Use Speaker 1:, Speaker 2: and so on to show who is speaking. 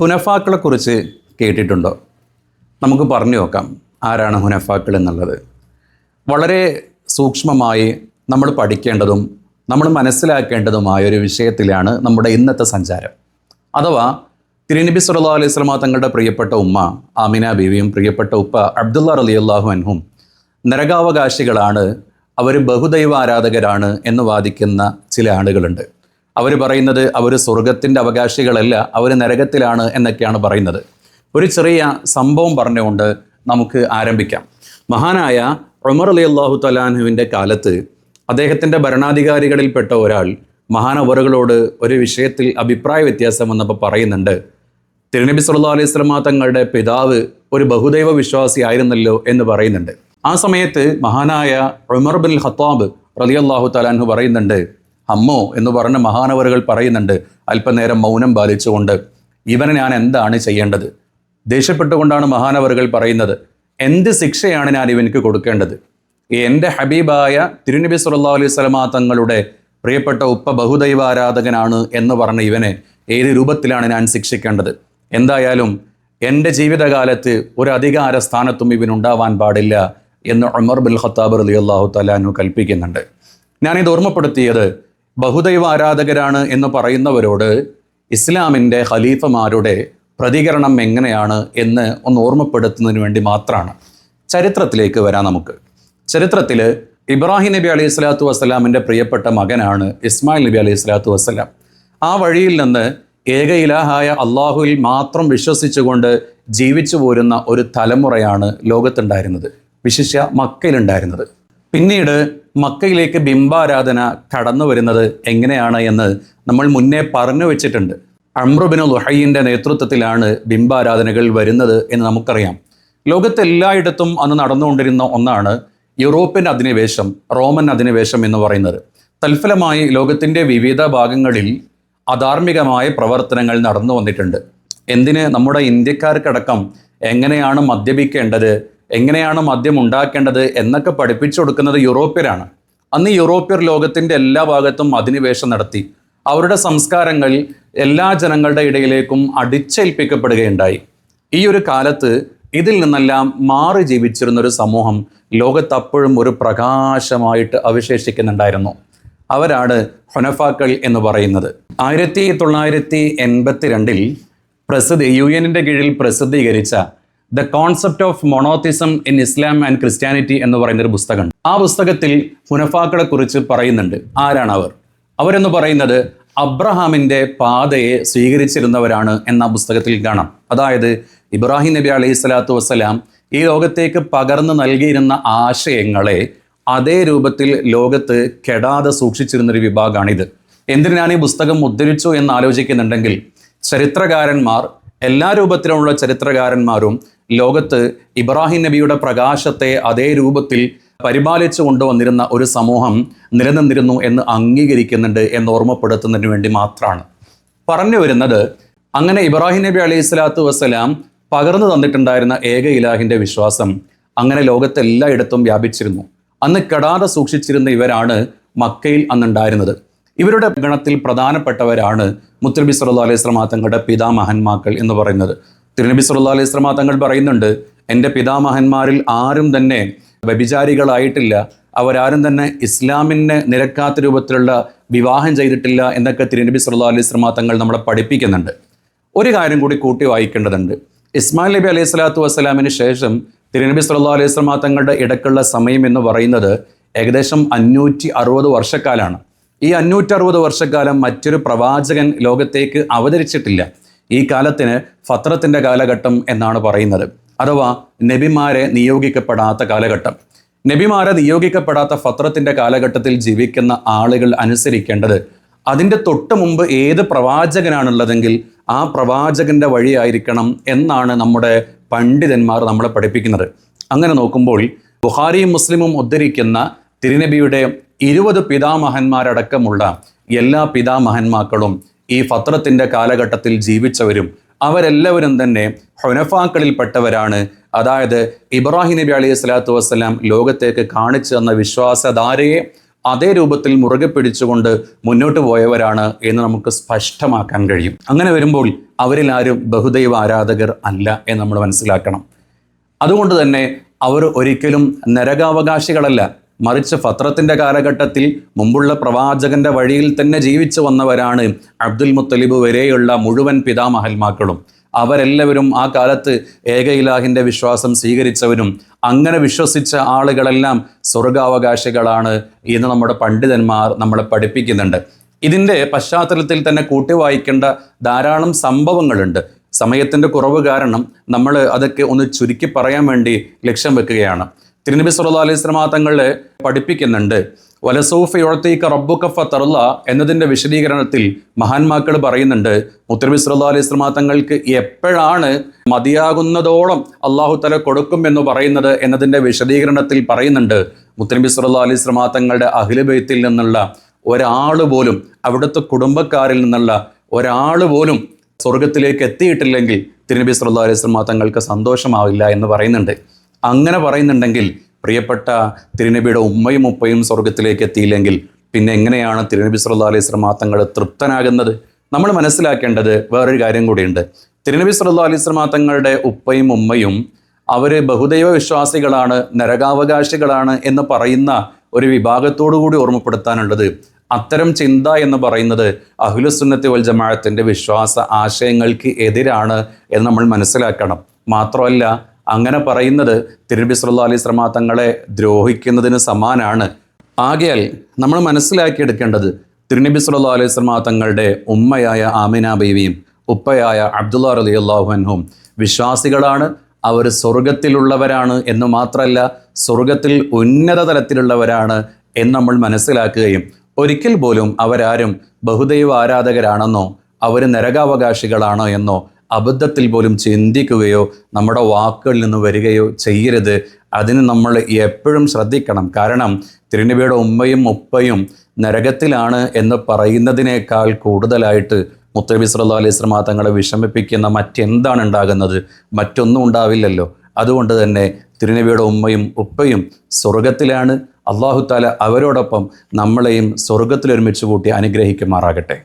Speaker 1: ഹുനഫാക്കളെ കുറിച്ച് കേട്ടിട്ടുണ്ടോ? നമുക്ക് പറഞ്ഞു നോക്കാം ആരാണ് ഹുനഫാക്കൾ എന്നുള്ളത്. വളരെ സൂക്ഷ്മമായി നമ്മൾ പഠിക്കേണ്ടതും നമ്മൾ മനസ്സിലാക്കേണ്ടതുമായ ഒരു വിഷയത്തിലാണ് നമ്മുടെ ഇന്നത്തെ സഞ്ചാരം. അഥവാ തിരുനബി സുല്ലാ അലൈഹി സ്വലമ തങ്ങളുടെ പ്രിയപ്പെട്ട ഉമ്മ ആമിന ബീവിയും പ്രിയപ്പെട്ട ഉപ്പ അബ്ദുല്ല റലി അള്ളാഹു അൻഹും നരകാവകാശികളാണ് അവർ ബഹുദൈവ ആരാധകരാണ് എന്ന് വാദിക്കുന്ന ചില ആളുകളുണ്ട്. അവർ പറയുന്നത് അവർ സ്വർഗത്തിന്റെ അവകാശികളല്ല അവർ നരകത്തിലാണ് എന്നൊക്കെയാണ് പറയുന്നത്. ഒരു ചെറിയ സംഭവം പറഞ്ഞുകൊണ്ട് നമുക്ക് ആരംഭിക്കാം. മഹാനായ ഉമർ അലി അള്ളാഹു തലാൻഹുവിന്റെ കാലത്ത് അദ്ദേഹത്തിന്റെ ഭരണാധികാരികളിൽപ്പെട്ട ഒരാൾ മഹാനവറുകളോട് ഒരു വിഷയത്തിൽ അഭിപ്രായ വ്യത്യാസം വന്നപ്പോൾ പറയുന്നുണ്ട് തിരുനബി സല്ലല്ലാഹു അലൈഹി സ്വലമ തങ്ങളുടെ പിതാവ് ഒരു ബഹുദൈവ വിശ്വാസി ആയിരുന്നല്ലോ എന്ന് പറയുന്നുണ്ട്. ആ സമയത്ത് മഹാനായ ഉമർ ബിൻ ഖത്താബ് റളിയല്ലാഹു തലാൻഹു പറയുന്നുണ്ട് അമ്മോ എന്ന് പറഞ്ഞ മഹാനവറുകൾ പറയുന്നുണ്ട്. അല്പനേരം മൗനം പാലിച്ചുകൊണ്ട് ഇവനെ ഞാൻ എന്താണ് ചെയ്യേണ്ടത്? ദേഷ്യപ്പെട്ടുകൊണ്ടാണ് മഹാനവറുകൾ പറയുന്നത് എന്ത് ശിക്ഷയാണ് ഞാൻ ഇവനിക്ക് കൊടുക്കേണ്ടത്? എന്റെ ഹബീബായ തിരുനബി സുല്ലാ അലൈഹി സ്വലമാ തങ്ങളുടെ പ്രിയപ്പെട്ട ഉപ്പ ബഹുദൈവാരാധകനാണ് എന്ന് പറഞ്ഞ ഇവനെ ഏത് രൂപത്തിലാണ് ഞാൻ ശിക്ഷിക്കേണ്ടത്? എന്തായാലും എന്റെ ജീവിതകാലത്ത് ഒരു അധികാര സ്ഥാനത്തും ഇവനുണ്ടാവാൻ പാടില്ല എന്ന് ഉമർ ബിൽ ഖത്താബ് അലി അള്ളാഹു തലാനു കൽപ്പിക്കുന്നുണ്ട്. ഞാനിത് ഓർമ്മപ്പെടുത്തിയത് ബഹുദൈവ ആരാധകരാണ് എന്ന് പറയുന്നവരോട് ഇസ്ലാമിന്റെ ഖലീഫമാരുടെ പ്രതികരണം എങ്ങനെയാണ് എന്ന് ഒന്ന് ഓർമ്മപ്പെടുത്തുന്നതിന് വേണ്ടി മാത്രമാണ്. ചരിത്രത്തിലേക്ക് വരാം നമുക്ക്. ചരിത്രത്തിൽ ഇബ്രാഹിം നബി അലൈഹി സ്വലാത്തു വസ്സലാമിന്റെ പ്രിയപ്പെട്ട മകനാണ് ഇസ്മായിൽ നബി അലൈഹി സ്വലാത്തു വസ്സലാം. ആ വഴിയിൽ നിന്ന് ഏക ഇലാഹായ അള്ളാഹുവിൽ മാത്രം വിശ്വസിച്ചുകൊണ്ട് ജീവിച്ചു പോരുന്ന ഒരു തലമുറയാണ് ലോകത്തുണ്ടായിരുന്നത്. വിശിഷ്യ മക്കയിലുണ്ടായിരുന്നത്. പിന്നീട് മക്കയിലേക്ക് ബിംബാരാധന കടന്നു വരുന്നത് എങ്ങനെയാണ് എന്ന് നമ്മൾ മുന്നേ പറഞ്ഞു വെച്ചിട്ടുണ്ട്. അമ്രുബിന് ലുഹയ്യന്റെ നേതൃത്വത്തിലാണ് ബിംബാരാധനകൾ വരുന്നത് എന്ന് നമുക്കറിയാം. ലോകത്തെല്ലായിടത്തും അന്ന് നടന്നുകൊണ്ടിരുന്ന ഒന്നാണ് യൂറോപ്യൻ അധിനിവേശം റോമൻ അധിനിവേശം എന്ന് പറയുന്നത്. തൽഫലമായി ലോകത്തിന്റെ വിവിധ ഭാഗങ്ങളിൽ അധാർമികമായ പ്രവർത്തനങ്ങൾ നടന്നു വന്നിട്ടുണ്ട്. എന്തിന് നമ്മുടെ ഇന്ത്യക്കാർക്കടക്കം എങ്ങനെയാണ് മദ്യപിക്കേണ്ടത് എങ്ങനെയാണ് മദ്യം ഉണ്ടാക്കേണ്ടത് എന്നൊക്കെ പഠിപ്പിച്ചു കൊടുക്കുന്നത് യൂറോപ്യരാണ്. അന്ന് യൂറോപ്യർ ലോകത്തിന്റെ എല്ലാ ഭാഗത്തും അധിനിവേശം നടത്തി. അവരുടെ സംസ്കാരങ്ങൾ എല്ലാ ജനങ്ങളുടെ ഇടയിലേക്കും അടിച്ചേൽപ്പിക്കപ്പെടുകയുണ്ടായി. ഈ ഒരു കാലത്ത് ഇതിൽ നിന്നെല്ലാം മാറി ജീവിച്ചിരുന്ന ഒരു സമൂഹം ലോകത്ത് അപ്പോഴും ഒരു പ്രകാശമായിട്ട് അവശേഷിക്കുന്നുണ്ടായിരുന്നു. അവരാണ് ഹൊനഫാക്കൾ എന്ന് പറയുന്നത്. ആയിരത്തി തൊള്ളായിരത്തി എൺപത്തി രണ്ടിൽ പ്രസിദ്ധി യു എനിന്റെ കീഴിൽ പ്രസിദ്ധീകരിച്ച the concept of monotheism in Islam and Christianity എന്ന് പറയുന്ന ഒരു പുസ്തകം ആ പുസ്തകത്തിൽ ഹുനഫാക്കളെ കുറിച്ച് പറയുന്നുണ്ട്. ആരാണ് അവർ? അവരെന്ന് പറയുന്നത് അബ്രഹാമിന്റെ പാതയെ സ്വീകരിച്ചിരുന്നവരാണ് എന്ന പുസ്തകത്തിൽ കാണാം. അതായത് ഇബ്രാഹിം നബി അലൈഹി സ്വലാത്തു വസ്സലാം ഈ ലോകത്തേക്ക് പകർന്നു നൽകിയിരുന്ന ആശയങ്ങളെ അതേ രൂപത്തിൽ ലോകത്ത് കെടാതെ സൂക്ഷിച്ചിരുന്നൊരു വിഭാഗമാണിത് എന്തിനാണ് ഈ പുസ്തകം ഉദ്ധരിച്ചു എന്ന് ആലോചിക്കുന്നുണ്ടെങ്കിൽ ചരിത്രകാരന്മാർ എല്ലാ രൂപത്തിലുമുള്ള ചരിത്രകാരന്മാരും ലോകത്ത് ഇബ്രാഹിം നബിയുടെ പ്രകാശത്തെ അതേ രൂപത്തിൽ പരിപാലിച്ചു കൊണ്ടുവന്നിരുന്ന ഒരു സമൂഹം നിലനിന്നിരുന്നു എന്ന് അംഗീകരിക്കുന്നുണ്ട് എന്ന് ഓർമ്മപ്പെടുത്തുന്നതിന് വേണ്ടി മാത്രമാണ്. പറഞ്ഞു വരുന്നത് അങ്ങനെ ഇബ്രാഹിം നബി അലൈഹി സ്വലാത്തു വസ്സലാം പകർന്നു തന്നിട്ടുണ്ടായിരുന്ന ഏക ഇലാഹിന്റെ വിശ്വാസം അങ്ങനെ ലോകത്തെല്ലായിടത്തും വ്യാപിച്ചിരുന്നു. അന്ന് കെടാതെ സൂക്ഷിച്ചിരുന്ന ഇവരാണ് മക്കയിൽ അന്നുണ്ടായിരുന്നത്. ഇവരുടെ ഗണത്തിൽ പ്രധാനപ്പെട്ടവരാണ് മുത്തനബി സല്ലല്ലാഹു അലൈഹി സ്വലാം തങ്ങളുടെ പിതാമഹന്മാക്കൾ എന്ന് പറയുന്നത്. തിരുനബി സല്ലല്ലാഹു അലൈഹി സ്വലാം തങ്ങൾ പറയുന്നുണ്ട് എന്റെ പിതാമഹന്മാരിൽ ആരും തന്നെ വ്യഭിചാരികളായിട്ടില്ല. അവരാരും തന്നെ ഇസ്ലാമിനെ നിരക്കാത്ത രൂപത്തിലുള്ള വിവാഹം ചെയ്തിട്ടില്ല എന്നൊക്കെ തിരുനബി സല്ലല്ലാഹു അലൈഹി സ്വലാം തങ്ങൾ നമ്മളെ പഠിപ്പിക്കുന്നുണ്ട്. ഒരു കാര്യം കൂടി കൂട്ടി വായിക്കേണ്ടതുണ്ട്. ഇസ്മായിൽ നബി അലൈഹി സ്വലാത്തു വസ്സലാമിന് ശേഷം തിരുനബി സല്ലല്ലാഹു അലൈഹി സ്വലാം തങ്ങളുടെ ഇടക്കുള്ള സമയം എന്ന് പറയുന്നത് ഏകദേശം അഞ്ഞൂറ്റി അറുപത് വർഷക്കാലാണ് ഈ അഞ്ഞൂറ്ററുപത് വർഷക്കാലം മറ്റൊരു പ്രവാചകൻ ലോകത്തേക്ക് അവതരിച്ചിട്ടില്ല. ഈ കാലത്തിന് ഫത്രത്തിന്റെ കാലഘട്ടം എന്നാണ് പറയുന്നത്. അഥവാ നബിമാരെ നിയോഗിക്കപ്പെടാത്ത കാലഘട്ടം. നബിമാരെ നിയോഗിക്കപ്പെടാത്ത ഫത്രത്തിന്റെ കാലഘട്ടത്തിൽ ജീവിക്കുന്ന ആളുകൾ അനുസരിക്കേണ്ടത് അതിന്റെ തൊട്ട് മുമ്പ് ഏത് പ്രവാചകനാണുള്ളതെങ്കിൽ ആ പ്രവാചകന്റെ വഴിയായിരിക്കണം എന്നാണ് നമ്മുടെ പണ്ഡിതന്മാർ നമ്മളെ പഠിപ്പിക്കുന്നത്. അങ്ങനെ നോക്കുമ്പോൾ ബുഹാരിയും മുസ്ലിമും ഉദ്ധരിക്കുന്ന തിരുനബിയുടെ ഇരുപത് പിതാമഹന്മാരടക്കമുള്ള എല്ലാ പിതാമഹന്മാക്കളും ഈ ഫത്രത്തിന്റെ കാലഘട്ടത്തിൽ ജീവിച്ചവരും അവരെല്ലാവരും തന്നെ ഹൊനഫാക്കളിൽപ്പെട്ടവരാണ്. അതായത് ഇബ്രാഹിം നബി അലൈഹി സ്വലാത്തു വസ്സലാം ലോകത്തേക്ക് കാണിച്ചു തന്ന വിശ്വാസധാരയെ അതേ രൂപത്തിൽ മുറുകെ പിടിച്ചുകൊണ്ട് മുന്നോട്ട് പോയവരാണ് എന്ന് നമുക്ക് സ്പഷ്ടമാക്കാൻ കഴിയും. അങ്ങനെ വരുമ്പോൾ അവരിൽ ആരും ബഹുദൈവ ആരാധകർ അല്ല എന്ന് നമ്മൾ മനസ്സിലാക്കണം. അതുകൊണ്ട് തന്നെ അവർ ഒരിക്കലും നരകാവകാശികളല്ല. മറിച്ച് ഫത്രത്തിന്റെ കാലഘട്ടത്തിൽ മുമ്പുള്ള പ്രവാചകന്റെ വഴിയിൽ തന്നെ ജീവിച്ചു വന്നവരാണ് അബ്ദുൽ മുത്തലിബ് വരെയുള്ള മുഴുവൻ പിതാമഹന്മാക്കളും. അവരെല്ലാവരും ആ കാലത്ത് ഏക ഇലാഹിന്റെ വിശ്വാസം സ്വീകരിച്ചവരും അങ്ങനെ വിശ്വസിച്ച ആളുകളെല്ലാം സ്വർഗാവകാശികളാണ് എന്ന് നമ്മുടെ പണ്ഡിതന്മാർ നമ്മളെ പഠിപ്പിക്കുന്നുണ്ട്. ഇതിന്റെ പശ്ചാത്തലത്തിൽ തന്നെ കൂട്ടി വായിക്കേണ്ട ധാരാളം സംഭവങ്ങളുണ്ട്. സമയത്തിന്റെ കുറവ് കാരണം നമ്മൾ അതൊക്കെ ഒന്ന് ചുരുക്കി പറയാൻ വേണ്ടി ലക്ഷ്യം വെക്കുകയാണ്. തിരുനബി സല്ലല്ലാഹു അലൈഹി വസല്ലമ തങ്ങളെ പഠിപ്പിക്കുന്നുണ്ട്. വലസൂഫ് യുഴത്തേക്ക് റബ്ബുക തറുള്ള എന്നതിന്റെ വിശദീകരണത്തിൽ മഹാന്മാക്കൾ പറയുന്നുണ്ട് മുത്തനബി സല്ലല്ലാഹു അലൈഹി വസല്ലമ തങ്ങൾക്ക് എപ്പോഴാണ് മതിയാകുന്നതോളം അള്ളാഹു തല കൊടുക്കും എന്ന് പറയുന്നത് എന്നതിന്റെ വിശദീകരണത്തിൽ പറയുന്നുണ്ട്. മുത്തനബി സല്ലല്ലാഹു അലൈഹി വസല്ലമ തങ്ങളുടെ അഖിലുബൈത്തിൽ നിന്നുള്ള ഒരാൾ പോലും അവിടുത്തെ കുടുംബക്കാരിൽ നിന്നുള്ള ഒരാൾ പോലും സ്വർഗത്തിലേക്ക് എത്തിയിട്ടില്ലെങ്കിൽ തിരുനബി സല്ലല്ലാഹു അലൈഹി വസല്ലമ തങ്ങൾക്ക് സന്തോഷമാവില്ല എന്ന് പറയുന്നുണ്ട്. അങ്ങനെ പറയുന്നുണ്ടെങ്കിൽ പ്രിയപ്പെട്ട തിരുനബിയുടെ ഉമ്മയും ഉപ്പയും സ്വർഗത്തിലേക്ക് എത്തിയില്ലെങ്കിൽ പിന്നെ എങ്ങനെയാണ് തിരുനബി സല്ലാ അലൈഹി വസല്ലമ തങ്ങൾ തൃപ്തനാകുന്നത്? നമ്മൾ മനസ്സിലാക്കേണ്ടത് വേറൊരു കാര്യം കൂടിയുണ്ട്. തിരുനബി സല്ലാ അലൈഹി വസല്ലമ തങ്ങളുടെ ഉപ്പയും ഉമ്മയും അവർ ബഹുദൈവ വിശ്വാസികളാണ് നരകാവകാശികളാണ് എന്ന് പറയുന്ന ഒരു വിഭാഗത്തോടു കൂടി ഓർമ്മപ്പെടുത്താനുള്ളത്. അത്തരം ചിന്ത എന്ന് പറയുന്നത് അഹുലസുന്നത്തി വൽ ജമാഅത്തിന്റെ വിശ്വാസ ആശയങ്ങൾക്ക് എതിരാണ് എന്ന് നമ്മൾ മനസ്സിലാക്കണം. മാത്രമല്ല അങ്ങനെ പറയുന്നത് തിരുനബി സല്ലാ അലൈഹി വസല്ലമ തങ്ങളെ ദ്രോഹിക്കുന്നതിന് സമാനാണ്. ആകയാൽ നമ്മൾ മനസ്സിലാക്കിയെടുക്കേണ്ടത് തിരുനബി സല്ലാ അലൈഹി വസല്ലമ തങ്ങളുടെ ഉമ്മയായ ആമിന ബീവിയും ഉപ്പയായ അബ്ദുല്ല അലി അള്ളാഹുഹനും വിശ്വാസികളാണ്. അവർ സ്വർഗത്തിലുള്ളവരാണ് എന്ന് മാത്രമല്ല സ്വർഗത്തിൽ ഉന്നത തലത്തിലുള്ളവരാണ് എന്ന് നമ്മൾ മനസ്സിലാക്കുകയും ഒരിക്കൽ പോലും അവരാരും ബഹുദൈവ ആരാധകരാണെന്നോ അവർ നരകാവകാശികളാണോ എന്നോ അബദ്ധത്തിൽ പോലും ചിന്തിക്കുകയോ നമ്മുടെ വാക്കുകളിൽ നിന്ന് വരികയോ ചെയ്യരുത്. അതിന് നമ്മൾ എപ്പോഴും ശ്രദ്ധിക്കണം. കാരണം തിരുനബിയുടെ ഉമ്മയും ഉപ്പയും നരകത്തിലാണ് എന്ന് പറയുന്നതിനേക്കാൾ കൂടുതലായിട്ട് മുത്തബി സല്ലാ അലൈഹി തങ്ങളെ വിഷമിപ്പിക്കുന്ന മറ്റെന്താണ് ഉണ്ടാകുന്നത്? മറ്റൊന്നും ഉണ്ടാവില്ലല്ലോ. അതുകൊണ്ട് തന്നെ തിരുനബിയുടെ ഉമ്മയും ഉപ്പയും സ്വർഗത്തിലാണ് അള്ളാഹു താല അവരോടൊപ്പം നമ്മളെയും സ്വർഗത്തിൽ ഒരുമിച്ച് കൂട്ടി അനുഗ്രഹിക്കുമാറാകട്ടെ.